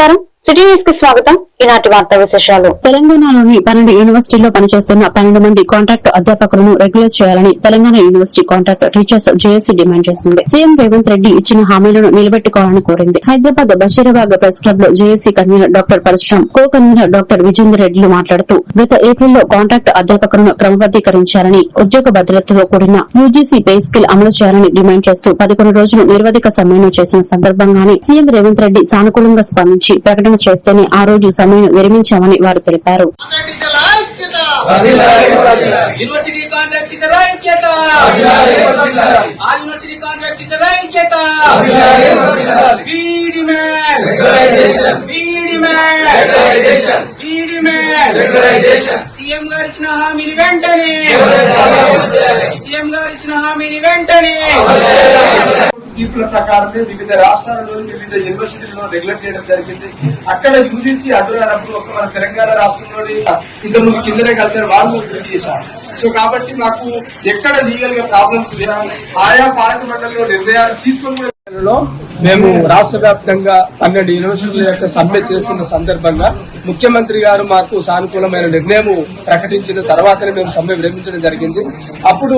నమస్కారం సిటీ న్యూస్కి స్వాగతం. ఈనాటి వార్తా విశేషాలు. తెలంగాణలోని పన్నెండు యూనివర్సిటీల్లో పనిచేస్తున్న పన్నెండు మంది కాంట్రాక్ట్ అధ్యాపకులను రెగ్యులర్ చేయాలని Telangana university contract teachers JAC demand చేసింది సీఎం రేవంత్ రెడ్డి ఇచ్చిన హామీలను నిలబెట్టుకోవాలని కోరింది. హైదరాబాద్ బషీరాబాద్ ప్రెస్ క్లబ్లో JAC convener doctor Parashuram co convener doctor Vijender రెడ్డిలు మాట్లాడుతూ గత ఏప్రిల్లో కాంట్రాక్ట్ అధ్యాపకులను క్రమబద్దీకరించాలని ఉద్యోగ భద్రతతో కూడిన యూజీసీ పే స్కిల్ అమలు చేయాలని డిమాండ్ చేస్తూ పదకొండు రోజులు నిరవధిక సమ్మెను చేసిన సందర్భంగానే సీఎం రేవంత్ రెడ్డి సానుకూలంగా స్పందించి ప్రకటన చేస్తేనే ఆ రోజు సమ్మెను విరమించామని వారు తెలిపారు. సీఎం గారు ఇచ్చిన హామీని వెంటనే. సీఎం గారు ఇచ్చిన హామీని వెంటనే. తీర్పుల ప్రకారమే వివిధ రాష్ట్రాలలోని వివిధ యూనివర్సిటీలలో రెగ్యులేట్ చేయడం జరిగింది. అక్కడ యూజీసీ అడ్డురానప్పుడు ఒక మన తెలంగాణ రాష్ట్రంలోని ఇద్దరు ముందు కిందనే కలిసిన వాళ్ళు చేశారు. సో కాబట్టి మాకు ఎక్కడ లీగల్గా ప్రాబ్లమ్స్ లేవు. ఆయా పాలక మండలిలో నిర్ణయాలు తీసుకుని మేము రాష్ట్ర వ్యాప్తంగా పన్నెండు యూనివర్సిటీల యొక్క సమ్మె చేస్తున్న సందర్భంగా ముఖ్యమంత్రి గారు మాకు సానుకూలమైన నిర్ణయం ప్రకటించిన తర్వాతనే మేము సమ్మె విరమించడం జరిగింది. అప్పుడు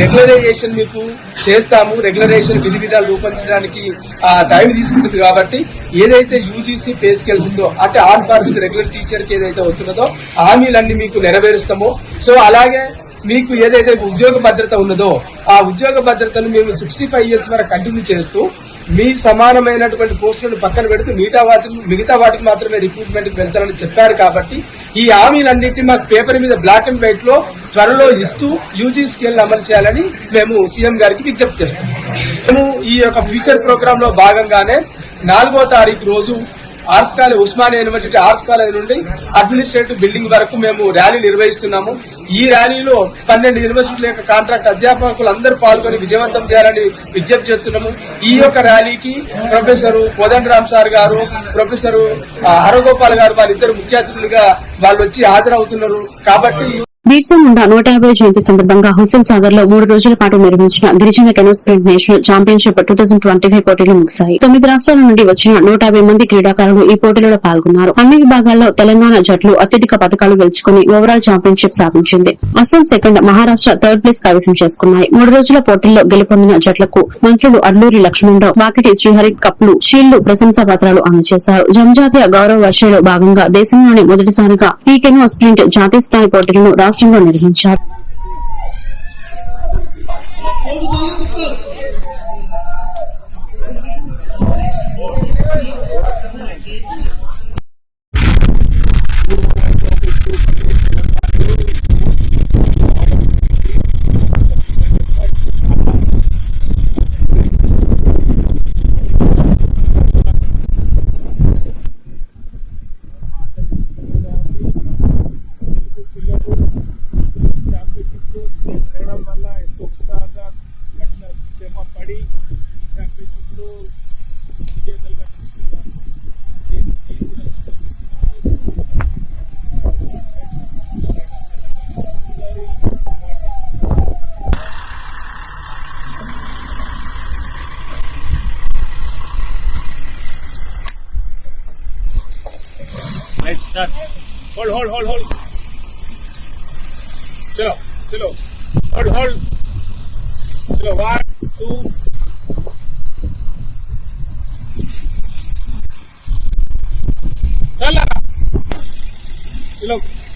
రెగ్యులరైజేషన్ మీకు చేస్తాము. రెగ్యులరైజేషన్ విధి విధాలు రూపొందించడానికి ఆ టైం తీసుకుంటుంది కాబట్టి ఏదైతే యూజీసీ పే స్కేల్స్ ఉందో అంటే ఆన్ ఫార్ విత్ రెగ్యులర్ టీచర్కి ఏదైతే వస్తున్నదో హామీలన్నీ మీకు నెరవేరుస్తాము. సో అలాగే మీకు ఏదైతే ఉద్యోగ భద్రత ఉన్నదో ఆ ఉద్యోగ భద్రతను మేము సిక్స్టీ ఫైవ్ ఇయర్స్ వరకు కంటిన్యూ చేస్తూ మీ సమానమైనటువంటి పోస్టులను పక్కన పెడుతూ మిగతా వాటికి మిగతా వాటికి మాత్రమే రిక్రూట్మెంట్కి వెళ్తారని చెప్పారు కాబట్టి ఈ హామీలన్నింటినీ మాకు పేపర్ మీద బ్లాక్ అండ్ వైట్లో త్వరలో ఇస్తూ యూజీ స్కేల్ అమలు చేయాలని మేము సీఎం గారికి విజ్ఞప్తి చేస్తున్నాం. మేము ఈ యొక్క ఫ్యూచర్ ప్రోగ్రామ్లో భాగంగానే నాలుగో తారీఖు రోజు arts college Osmania university arts college నుండి అడ్మినిస్ట్రేటివ్ బిల్డింగ్ వరకు మేము ర్యాలీ నిర్వహిస్తున్నాము. ఈ ర్యాలీలో పన్నెండు యూనివర్సిటీల యొక్క కాంట్రాక్ట్ అధ్యాపకులు అందరూ పాల్గొని విజయవంతం చేయాలని విజ్ఞప్తి చేస్తున్నాము. ఈ యొక్క ర్యాలీకి ప్రొఫెసర్ కోదండ రామ్ సార్ గారు ప్రొఫెసర్ హరగోపాల్ గారు వాళ్ళిద్దరు ముఖ్య అతిథులుగా వాళ్ళు వచ్చి హాజరవుతున్నారు. కాబట్టి బిర్సా ముండా నూట యాభై జయంతి సందర్భంగా హుస్సేన్ సాగర్లో మూడు రోజుల పాటు నిర్వహించిన గిరిజన canoe sprint national championship two thousand twenty five పోటీలు ముగిశాయి. తొమ్మిది రాష్ట్రాల నుండి వచ్చిన నూట యాభై మంది క్రీడాకారులు ఈ పోటీలలో పాల్గొన్నారు. అన్ని విభాగాల్లో తెలంగాణ జట్లు అత్యధిక పథకాలు గెలుచుకుని ఓవరాల్ ఛాంపియన్షిప్ సాధించింది. Assam second Maharashtra third place కైవసం చేసుకున్నాయి. మూడు రోజుల పోటీల్లో గెలుపొందిన జట్లకు మంత్రులు అల్లూరి లక్ష్మణరావు వాకిటి శ్రీహరి కప్లు షీళ్ళు ప్రశంసా పత్రాలు అందజేశారు. జనజాతీయ గౌరవ వర్షలో భాగంగా దేశంలోనే మొదటిసారిగా ఈ కెనో స్ప్రింట్ జాతీయ స్థాయి పోటీలను రాష్ట్రంలో నిర్వహించారు rules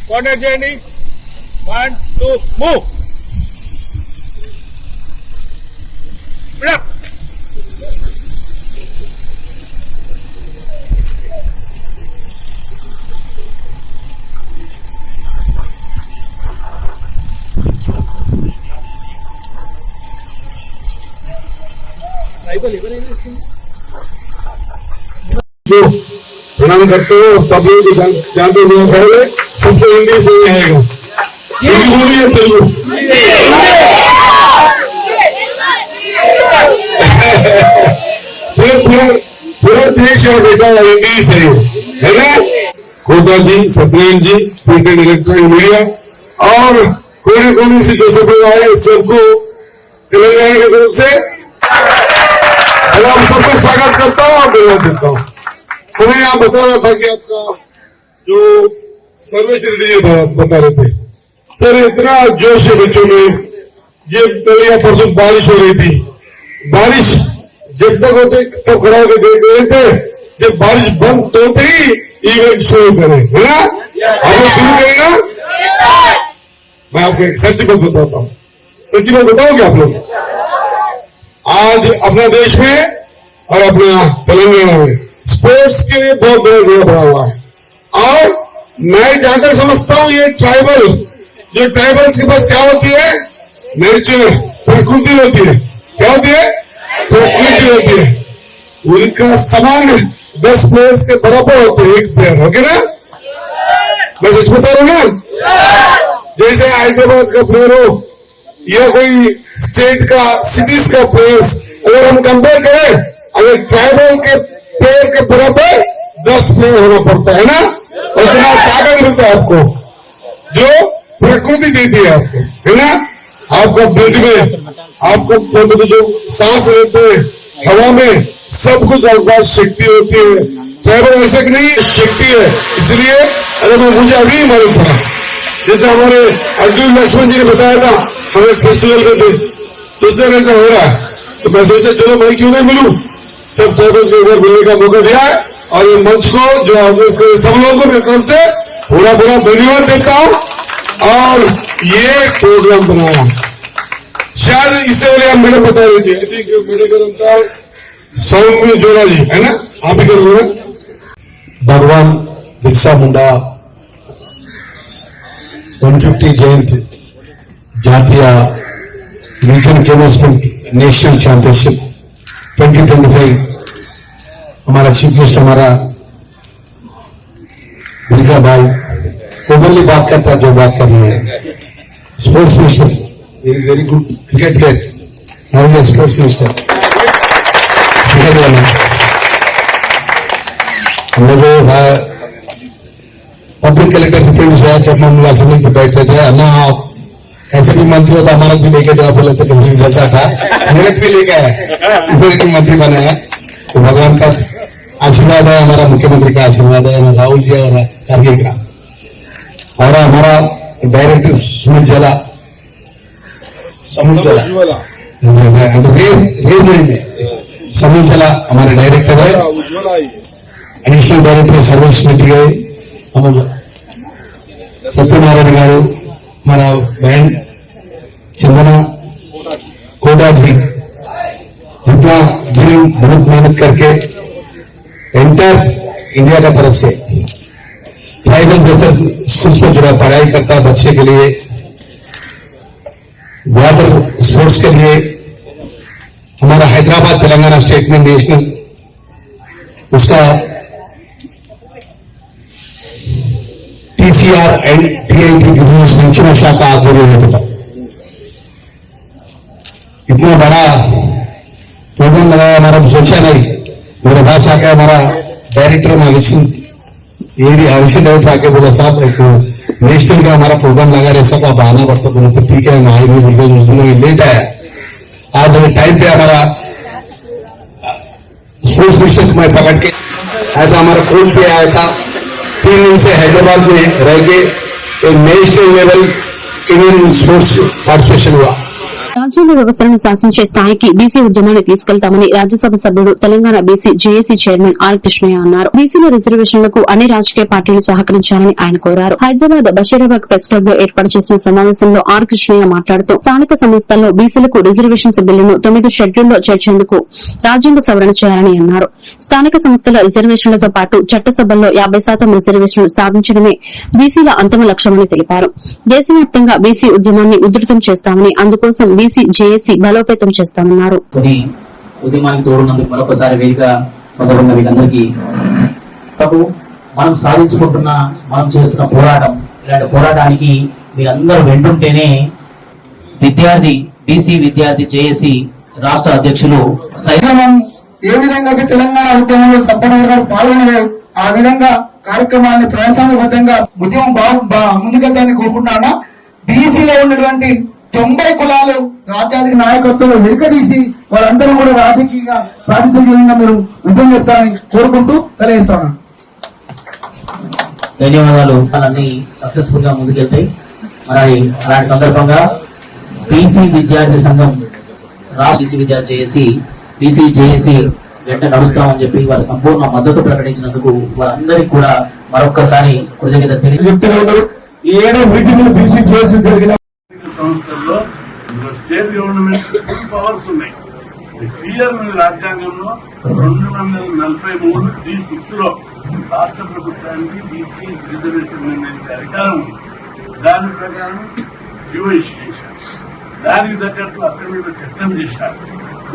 चलो కోఆర్డినేట్ చేయండి వన్ టూ మూవ్ जो प्रणाम करते हो और सब लोग जान, जानते हो पहले सबको हिंदी से ही आएगा हिंदी बोलिए तेलुगु पूरा पूरा देश है बेटा और हिंदी से है ना Kota ji Satyan ji print and electronic media और कोने कोने से जो सब आए सबको तेलंगाना की तरफ़ से और हम सबका स्वागत करता हूँ और धन्यवाद देता हूँ हमें यहाँ बता रहा था कि आपका जो सर्वेश रेड्डी जी बता- रहे थे। सर, इतना जोश है बच्चों में जब कल या परसों बारिश हो रही थी। बारिश जब तक होते, तब खड़ा होकर देख रहे थे, जब बारिश बंद तो होते ही इवेंट शुरू करें, है ना? आप शुरू करें ना? मैं आपको एक सच्ची बात बताता हूँ। सच्ची बात बताओगे आप लोग? आज अपना देश में और अपना तेलंगाना में स्पोर्ट्स के लिए बहुत बड़ा जगह बना हुआ है। और मैं तक समझता हूँ ये ट्राइबल जो ट्राइबल्स के पास क्या होती है? नेचर प्रकृति होती है। क्या होती है? प्रकृति होती है। उनका समान दस प्लेयर्स के बराबर होते हैं, एक प्लेयर ओके ना? मैं सच बता रहा ना? जैसे हैदराबाद का प्लेयर हो, या कोई स्टेट का सिटीज़ का प्लेयर्स अगर हम कंपेयर करें, अगर ट्राइबल के प्लेयर के बराबर दस प्लेयर होना पड़ता है ना? इतना ताकत मिलता है आपको। जो प्रकृति देती है आपको। है ना? आपका ब्लड में, आपको जो सांस लेते हैं, हवा में, सब कुछ आपके शक्ति होती है। ट्राइबल ऐसा कि नहीं, शक्ति है। इसलिए अरे मैं, मुझे अभी मालूम पड़ा जैसे हमारे अर्जुन लक्ष्मण जी ने बताया था, हम एक फेस्टिवल में थे। तो उस दिन ऐसा हो रहा है। तो मैं सोचा, चलो भाई, क्यों नहीं मिलू? सबको एक बार मिलने का मौका दिया है। और ये मंच को जो ऑर्गेनाइज करे सब लोगों को मेरी तरफ से पूरा पूरा धन्यवाद देता हूं और ये प्रोग्राम बनाया शायद इससे पहले आप मैडम बता रही थी आई थिंक मेरे का नाम था सौम्य जोड़ा जी है ना आप ही करोगे ना भगवान बिरसा मुंडा वन फिफ्टी जयंती జాతీయ region canoe sprint national championship 2025 हमारा चीफ गेस्ट हमारा बिरजा भाई ओवरली बात करता जो बात करनी है। Sports minister is very good cricket player now is sports minister public collector represent हुआ लोग असेंबली पे बैठते थे। अन्ना आप ऐसे भी मंत्री होता हमारा भी लेके जाओ, बोले तो कभी भी बोलता था। मेरे भी लेके आया मंत्री बने हैं। तो भगवान का आशीर्वाद है हमारा मुख्यमंत्री का आशीर्वाद है हमारा राहुल जी और खड़गे का और हमारा डायरेक्टर सुमित जला समुद्र जला रेल रेल में समुद्र जला हमारे डायरेक्टर है అడిషనల్ డైరెక్టర్ సర్వీస్ రెడ్డి గారు అమలు సత్యనారాయణ గారు మన బ్యాండ్ चंदना कोटा जी जितना दिन बहुत मेहनत करके एंटायर इंडिया का तरफ़ से ट्राइबल जैसे स्कूल्स में जुड़ा, पढ़ाई करता बच्चे के लिए वाटर स्पोर्ट्स के लिए। हमारा हैदराबाद, तेलंगाना स्टेट में नेशनल उसका टीसीआर एंड टीआईटी की संचना शाखा आध्वर्य था इतना बड़ा प्रोग्राम लगाया हमारा सोचा नहीं। मेरे पास आके हमारा director magazine AD audition director आके बोला, साहब, एक नेशनल का हमारा प्रोग्राम लगा रहे सब आप आना पड़ता बोले तो ठीक है हम लेट आया आज हमें टाइम पे हमारा मिशन मैं पकड़ के आया था, हमारा कोच भी आया था। तीन दिन से हैदराबाद में रह के एक national level Indian sports participation हुआ। రాజ్యాంగ వ్యవస్థలను శాసించే స్థాయికి బీసీ ఉద్యమాన్ని తీసుకెళ్తామని రాజ్యసభ సభ్యుడు Telangana BC JAC chairman R Krishnaiah అన్నారు. బీసీల రిజర్వేషన్లకు అన్ని రాజకీయ పార్టీలు సహకరించాలని ఆయన కోరారు. హైదరాబాద్ బషీరాబాద్ ప్రెస్ క్లబ్లో ఏర్పాటు చేసిన సమావేశంలో ఆర్ కృష్ణయ్య మాట్లాడుతూ స్థానిక సంస్థల్లో బీసీలకు రిజర్వేషన్స్ బిల్లును తొమ్మిది షెడ్యూల్లో చేర్చేందుకు రాజ్యాంగ సవరణ చేయాలని అన్నారు. స్థానిక సంస్థల రిజర్వేషన్లతో పాటు చట్టసభల్లో యాబై శాతం రిజర్వేషన్లు సాధించడమే బీసీల అంతిమ లక్ష్యమని తెలిపారు. దేశవ్యాప్తంగా బీసీ ఉద్యమాన్ని ఉధృతం చేస్తామని అందుకోసం బీసీ జేఏసీ బలోపేతం చేస్తామన్నారు. కొని ఉద్యమానికి తోడున్నందుకు మరొకసారి వేదిక సందర్భంగా వీళ్ళందరికీ ప్రభు మనం సాధించుకుంటున్న మనం చేస్తున్న పోరాటం ఇలాంటి పోరాటానికి మీరందరూ వెంటుంటేనే విద్యార్థి బీసీ విద్యార్థి జేఏసీ రాష్ట్ర అధ్యక్షులు సై కార్యక్రమం ఏ విధంగా అయితే తెలంగాణ ఉద్యమంలో సంపన్న గారు పాల్గొనలేదు ఆ విధంగా కార్యక్రమాన్ని ప్రజాస్వామ్యబద్ధంగా ఉద్యమం బాగా ముందుకెళ్తానని కోరుకుంటున్నా బీసీలో ఉన్నటువంటి తొంభై కులాలు రాజ్యాధిక నాయకత్వంలో వెనుకదీసి వారందరూ కూడా రాజకీయంగా ప్రాతినిధ్యం చేయంగా మీరు ఉద్యమం చెప్తారని కోరుకుంటూ తెలియజేస్తాను ధన్యవాదాలు. అన్ని సక్సెస్ఫుల్గా ముందుకెళ్తాయి. మరి అలాంటి సందర్భంగా బీసీ విద్యార్థి సంఘం రాష్ట్ర బీసీ విద్యార్థి చేసి బీసీ జేఏసీ వెంట నడుస్తామని చెప్పి వారి సంపూర్ణ మద్దతు ప్రకటించినందుకు వారందరికీ కూడా మరొక్కసారి కృతజ్ఞత తెలియ చెప్తూనే ఉన్నారు ఏడో మీటింగ్ బీసీ చేసి జరిగిన సంస్థల్లో స్టేట్ గవర్నమెంట్ పవర్స్ ఉన్నాయి. క్లియర్ రాజ్యాంగంలో రెండు వందల నలభై మూడు డి సిక్స్లో రాష్ట్ర ప్రభుత్వానికి బీసీ రిజర్వేషన్ నిర్ణయించే అధికారం ఉంది. దాని ప్రకారం జీవో చేశారు. దానికి తగ్గట్టు అక్కడ మీద చట్టం చేశారు.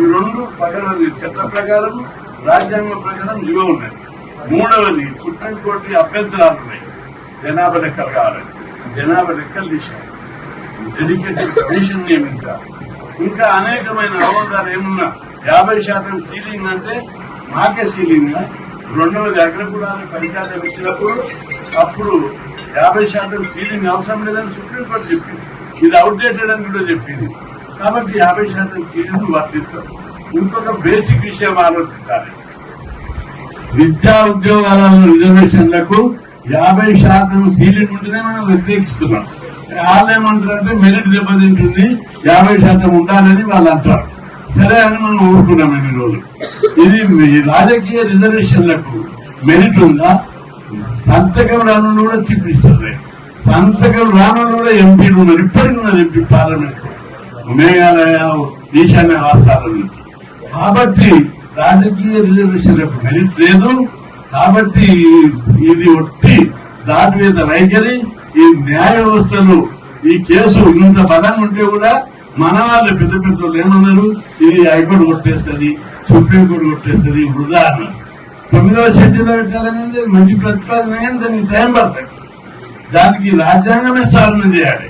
ఈ రెండు పక్కన చట్ట ప్రకారం రాజ్యాంగం ప్రకారం ఇవే ఉన్నాయి. మూడవది సుప్రీంకోర్టు అభ్యంతరాలు ఉన్నాయి. జనాభా లెక్కలు కావాలని జనాభా లెక్కలు తీశారు. డెడికేటెడ్ కమిషన్ నియమించాలి ఇంకా అనేకమైన అవగాహన ఏమున్నా? యాభై శాతం సీలింగ్ అంటే మాకే సీలింగ్ రెండవది అగ్రకులాలకు పది శాతం వచ్చినప్పుడు అప్పుడు యాభై శాతం సీలింగ్ అవసరం లేదని సుప్రీంకోర్టు చెప్పింది. ఇది అవుట్డేటెడ్ అని కూడా చెప్పింది. కాబట్టి యాభై శాతం సీలింగ్ వర్తిస్తాం ఇంకొక బేసిక్ విషయం ఆలోచించాలి. విద్యా ఉద్యోగాలలో రిజర్వేషన్లకు యాభై శాతం సీలింగ్ ఉంటేనే మనం వ్యతిరేకిస్తున్నాం. వాళ్ళు ఏమంటారంటే మెరిట్ దెబ్బతింటుంది యాభై శాతం ఉండాలని వాళ్ళు అంటారు. సరే అని మనం ఊరుకున్నాం ఇన్ని రోజులు. ఇది రాజకీయ రిజర్వేషన్లకు మెరిట్ ఉందా? సంతకం రాను కూడా చూపిస్తుంది సంతకం రాను కూడా ఎంపీలు ఉన్నారు. ఇప్పటికి ఉన్నారు ఎంపీ పార్లమెంట్. మేఘాలయ ఈశాన్య రాష్ట్రాల నుంచి. కాబట్టి రాజకీయ రిజర్వేషన్లకు మెరిట్ లేదు. కాబట్టి ఇది ఒట్టి దాని మీద వైఖరి ఈ న్యాయ వ్యవస్థలో ఈ కేసు ఇంత బలంగా ఉంటే కూడా మన వాళ్ళు పెద్ద పెద్ద ఏమన్నారు? ఇది హైకోర్టు కొట్టేస్తుంది సుప్రీంకోర్టు కొట్టేస్తుంది వృధా అన్నారు. తొమ్మిదవ షెడ్యూల్లో పెట్టాలనేది మంచి ప్రతిపాదన దానికి టైం పడతాయి దానికి రాజ్యాంగమే సాధన చేయాలి.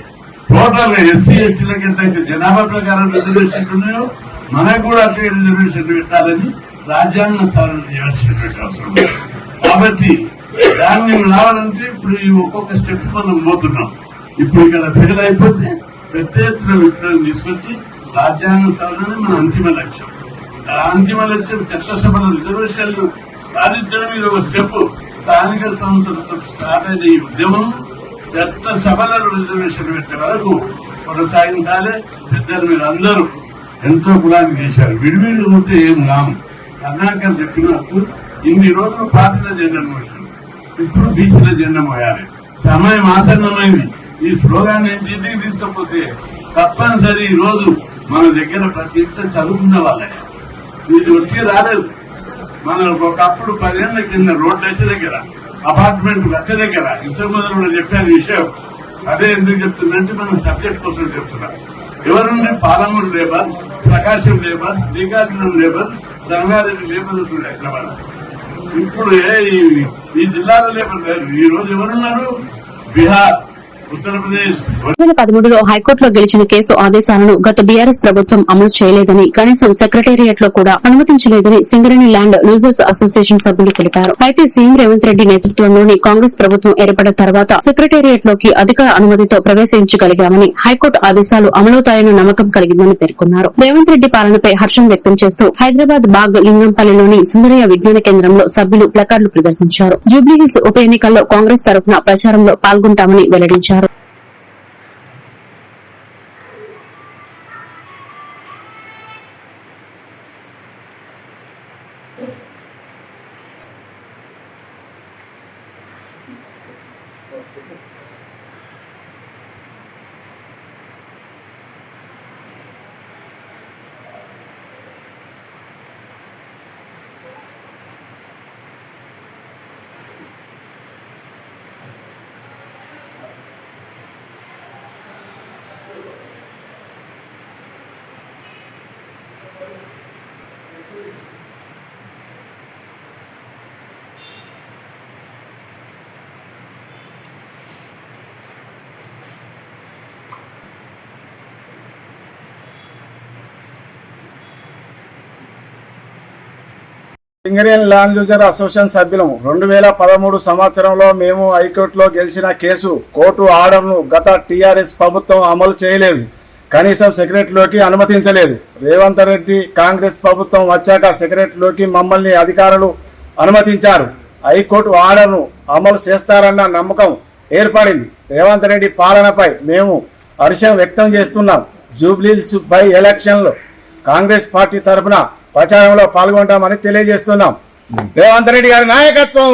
టోటల్గా ఎస్సీ ఎస్టీలకు ఎంతైతే జనాభా ప్రకారం రిజర్వేషన్లు ఉన్నాయో మనకు కూడా అట్లే రిజర్వేషన్లు పెట్టాలని రాజ్యాంగం సాధన చేయాల్సినటువంటి అవసరం కాబట్టి దాన్ని రావాలంటే ఇప్పుడు ఈ ఒక్కొక్క స్టెప్ మనం పోతున్నాం. ఇప్పుడు ఇక్కడ ఫెయిల్ అయిపోతే పెద్ద ఎత్తున విప్లవం తీసుకొచ్చి రాజ్యాంగ సాధన మన అంతిమ లక్ష్యం. ఆ అంతిమ లక్ష్యం చట్టసభల రిజర్వేషన్లు సాధించడం ఇది ఒక స్టెప్. స్థానిక సంస్థలతో స్టార్ట్ అయిన ఈ ఉద్యమం చట్ట సభలలో రిజర్వేషన్ పెట్టే వరకు కొనసాగించాలి. పెద్దలు మీరు అందరూ ఎంతో కులానికి చేశారు. విడివిడి ఉంటే ఏం రాము కర్ణాకర్ చెప్పినట్టు ఇన్ని రోజులు పార్టీల చేయడం ఇప్పుడు బీచ్ల జెండా మోయాలి. సమయం ఆసన్నమైంది. ఈ స్లోగాన్ ఏంటింటికి తీసుకపోతే తప్పనిసరి ఈ రోజు మన దగ్గర ప్రతి ఇంట్లో చదువుకున్న వాళ్ళే. ఇది వచ్చి రాలేదు. మన ఒకప్పుడు పదేళ్ళ కింద రోడ్ల దగ్గర అపార్ట్మెంట్ వచ్చే దగ్గర ఇంతకు మొదలు కూడా చెప్పాను ఈ విషయం. అదే ఎందుకు చెప్తుందంటే మనం సబ్జెక్ట్ కోసం చెప్తున్నా. ఎవరుండే Palamuru labour Prakasam labour Srikakulam labour Rangareddy labour ఉంటుండే హైదరాబాద్ ఇప్పుడు ఏ- ఈ- ఈ జిల్లాల ఈ రోజు ఎవరున్నారు? బీహార్. పదమూడులో హైకోర్టులో గెలిచిన కేసు ఆదేశాలను గత బీఆర్ఎస్ ప్రభుత్వం అమలు చేయలేదని కనీసం సెక్రటేరియట్లో కూడా అనుమతించలేదని సింగరేణి ల్యాండ్ లూజర్స్ అసోసియేషన్ సభ్యులు తెలిపారు. అయితే సీఎం రేవంత్ రెడ్డి నేతృత్వంలోని కాంగ్రెస్ ప్రభుత్వం ఏర్పడిన తర్వాత సెక్రటేరియట్లోకి అధికార అనుమతితో ప్రవేశించగలిగామని హైకోర్టు ఆదేశాలు అమలవుతాయన్న నమ్మకం కలిగిందని పేర్కొన్నారు. రేవంత్ రెడ్డి పాలనపై హర్షం వ్యక్తం చేస్తూ హైదరాబాద్ బాగ్ లింగంపల్లిలోని సుందరయ్య విజ్ఞాన కేంద్రంలో సభ్యులు ప్లకార్డులు ప్రదర్శించారు. జూబ్లీహిల్స్ ఉప ఎన్నికల్లో కాంగ్రెస్ తరఫున ప్రచారంలో పాల్గొంటామని వెల్లడించారు. సింగరేన్ ల్యాండ్ యూజర్ అసోసియేషన్ సభ్యులము రెండు వేల పదమూడు సంవత్సరంలో మేము హైకోర్టులో గెలిచిన కేసు కోర్టు ఆర్డర్ను గత టీఆర్ఎస్ ప్రభుత్వం అమలు చేయలేదు. కనీసం సెక్రటరీలోకి అనుమతించలేదు. రేవంత్ రెడ్డి కాంగ్రెస్ ప్రభుత్వం వచ్చాక సెక్రటరీలోకి మమ్మల్ని అధికారులు అనుమతించారు. హైకోర్టు ఆర్డర్ను అమలు చేస్తారన్న నమ్మకం ఏర్పడింది. రేవంత్ రెడ్డి పాలనపై మేము హర్షం వ్యక్తం చేస్తున్నాం. జూబ్లీల్స్ బై ఎలక్షన్లో కాంగ్రెస్ పార్టీ తరఫున ప్రచారంలో పాల్గొంటామని తెలియజేస్తున్నాం. రేవంత్ గారి నాయకత్వం.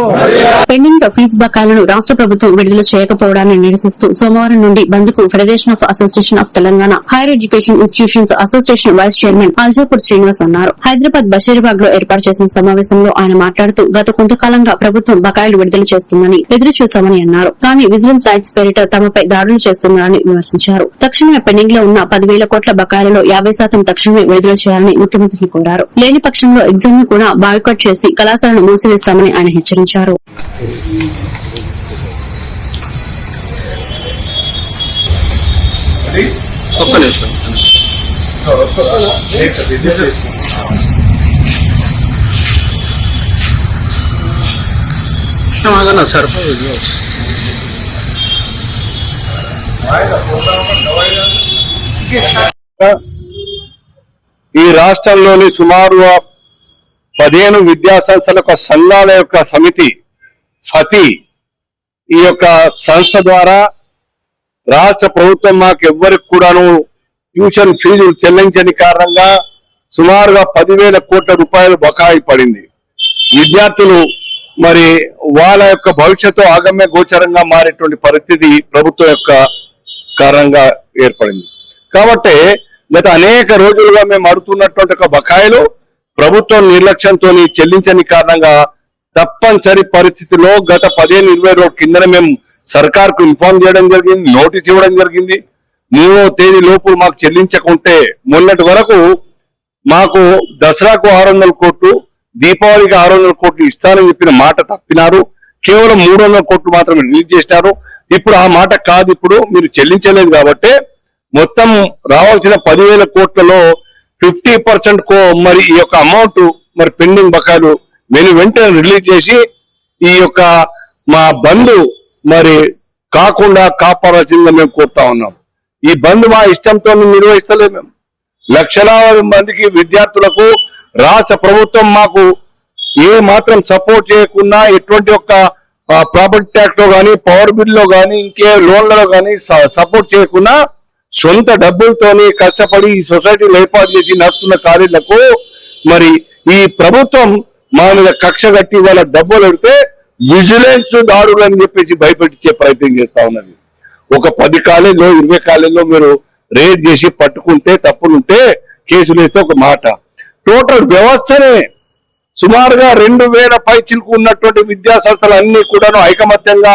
పెండింగ్ ఫీజు బకాయిలను రాష్ట్ర ప్రభుత్వం విడుదల చేయకపోవడాన్ని నిరసిస్తూ సోమవారం నుండి బంద్కు federation of association of Telangana higher education institutions association vice chairman Aljapur Srinivas అన్నారు. హైదరాబాద్ బషీర్బాగ్లో ఏర్పాటు చేసిన సమావేశంలో ఆయన మాట్లాడుతూ గత కొంతకాలంగా ప్రభుత్వం బకాయిలు విడుదల చేస్తుందని ఎదురు చూశామని అన్నారు. కానీ విజిలెన్స్ రైట్స్ పేరిట తమపై దాడులు చేస్తున్నారని విమర్శించారు. తక్షణమే పెండింగ్లో ఉన్న పదివేల కోట్ల బకాయిలలో యాభై శాతం తక్షణమే విడుదల చేయాలని ముఖ్యమంత్రిని కోరారు. లేని పక్షంలో ఎగ్జామ్ను కూడా బాయ్కాట్ చేసి కళాశాలను మూసివేస్తామని ఆయన హెచ్చరించారు. ఈ రాష్ట్రంలోని సుమారు పదిహేను విద్యా సంస్థల యొక్క సంఘాల యొక్క సమితి ఫతి ఈ యొక్క సంస్థ ద్వారా రాష్ట్ర ప్రభుత్వం మాకు ఎవ్వరికి కూడాను ట్యూషన్ ఫీజులు చెల్లించని కారణంగా సుమారుగా పదివేల కోట్ల రూపాయలు బకాయి పడింది. విద్యార్థులు మరి వాళ్ళ యొక్క భవిష్యత్తు ఆగమ్య గోచరంగా మారేటువంటి పరిస్థితి ప్రభుత్వం యొక్క కారణంగా ఏర్పడింది. కాబట్టి గత అనేక రోజులుగా మేము అడుగుతున్నటువంటి ఒక బకాయిలు ప్రభుత్వం నిర్లక్ష్యంతో చెల్లించని కారణంగా తప్పనిసరి పరిస్థితిలో గత పదిహేను ఇరవై రోజుల కిందన మేము సర్కార్కు ఇన్ఫార్మ్ చేయడం జరిగింది నోటీస్ ఇవ్వడం జరిగింది. మూడో తేదీ లోపు మాకు చెల్లించకుంటే మొన్నటి వరకు మాకు దసరాకు ఆరు వందల కోట్లు దీపావళికి ఆరు వందల కోట్లు ఇస్తానని చెప్పిన మాట తప్పినారు. కేవలం మూడు వందల కోట్లు మాత్రమే రిలీజ్ చేసినారు. ఇప్పుడు ఆ మాట కాదు ఇప్పుడు మీరు చెల్లించలేదు కాబట్టి మొత్తం రావాల్సిన పదివేల కోట్లలో ఫిఫ్టీ పర్సెంట్ కో మరి ఈ యొక్క అమౌంట్ మరి పెండింగ్ బకాయిలు నేను వెంటనే రిలీజ్ చేసి ఈ యొక్క మా బంధు మరి కాకుండా కాపాడాల్సిందిగా మేము కోరుతా ఉన్నాం. ఈ బంద్ మా ఇష్టంతో నిర్వహిస్తలేము మేము. లక్షలాది మందికి విద్యార్థులకు రాష్ట్ర ప్రభుత్వం మాకు ఏ మాత్రం సపోర్ట్ చేయకుండా ఎటువంటి ఒక ప్రాపర్టీ ట్యాక్స్లో గానీ పవర్ బిల్లో గానీ ఇంకే లోన్లలో గానీ సపోర్ట్ చేయకుండా సొంత డబ్బులతోనే కష్టపడి ఈ సొసైటీ ఏర్పాటు చేసి నడుస్తున్న కార్యాలకు మరి ఈ ప్రభుత్వం మా మీద కక్ష కట్టి వాళ్ళ డబ్బులు పెడితే విజిలెన్స్ దాడులు అని చెప్పేసి భయపెట్టించే ప్రయత్నం చేస్తా ఉన్నది. ఒక పది కాలేజీలో ఇరవై కాలేజీలో మీరు రేడ్ చేసి పట్టుకుంటే తప్పులుంటే కేసులు వేస్తే ఒక మాట. టోటల్ వ్యవస్థనే సుమారుగా రెండు వేల పైచిలకు ఉన్నటువంటి విద్యా సంస్థలు అన్ని కూడాను ఐకమత్యంగా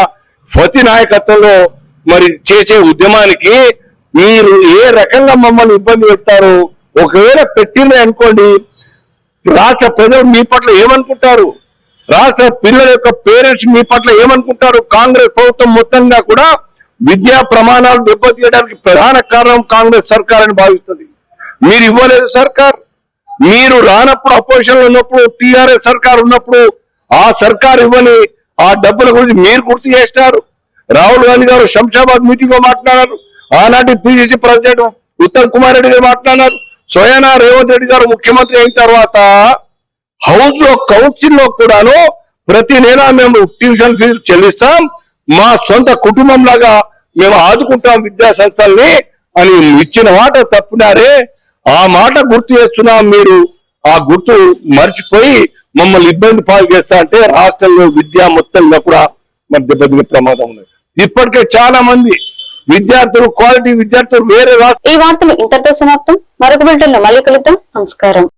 ఫతి నాయకత్వంలో మరి చేసే ఉద్యమానికి మీరు ఏ రకంగా మమ్మల్ని ఇబ్బంది పెడతారు ఒకవేళ పెట్టింది అనుకోండి రాష్ట్ర ప్రజలు మీ పట్ల ఏమనుకుంటారు? రాష్ట్ర పిల్లల యొక్క పేరెంట్స్ మీ పట్ల ఏమనుకుంటారు? కాంగ్రెస్ ప్రభుత్వం మొత్తంగా కూడా విద్యా ప్రమాణాలు దెబ్బతీయడానికి ప్రధాన కారణం కాంగ్రెస్ సర్కార్ అని భావిస్తుంది. మీరు ఇవ్వలేదు సర్కార్. మీరు రానప్పుడు అపోజిషన్లో ఉన్నప్పుడు టిఆర్ఎస్ సర్కార్ ఉన్నప్పుడు ఆ సర్కార్ ఇవ్వని ఆ డబ్బుల గురించి మీరు గుర్తు చేసినారు. రాహుల్ గాంధీ గారు శంషాబాద్ మీటింగ్లో మాట్లాడారు. ఆనాటి పిసిసి ప్రెసిడెంట్ ఉత్తమ్ కుమార్ రెడ్డి గారు మాట్లాడినారు. స్వయానా రేవంత్ రెడ్డి గారు ముఖ్యమంత్రి అయిన తర్వాత హౌస్లో కౌన్సిల్లో కూడాను ప్రతి నెల మేము ట్యూషన్ ఫీజు చెల్లిస్తాం. మా సొంత కుటుంబం లాగా మేము ఆదుకుంటాం విద్యా సంస్థల్ని అని ఇచ్చిన మాట తప్పినారే. ఆ మాట గుర్తు చేస్తున్నాం మీరు. ఆ గుర్తు మర్చిపోయి మమ్మల్ని ఇబ్బంది పాలు చేస్తా అంటే రాష్ట్రంలో విద్య మొత్తంగా కూడా మరి దెబ్బతినే ప్రమాదం ఉంది ఇప్పటికే చాలా మంది విద్యార్థులు క్వాలిటీ విద్యార్థులు వేరే ఈ వార్తలు ఇంతటితో సమాప్తం. మరొక బిల్టన్ మళ్ళీ కలుద్దాం. నమస్కారం.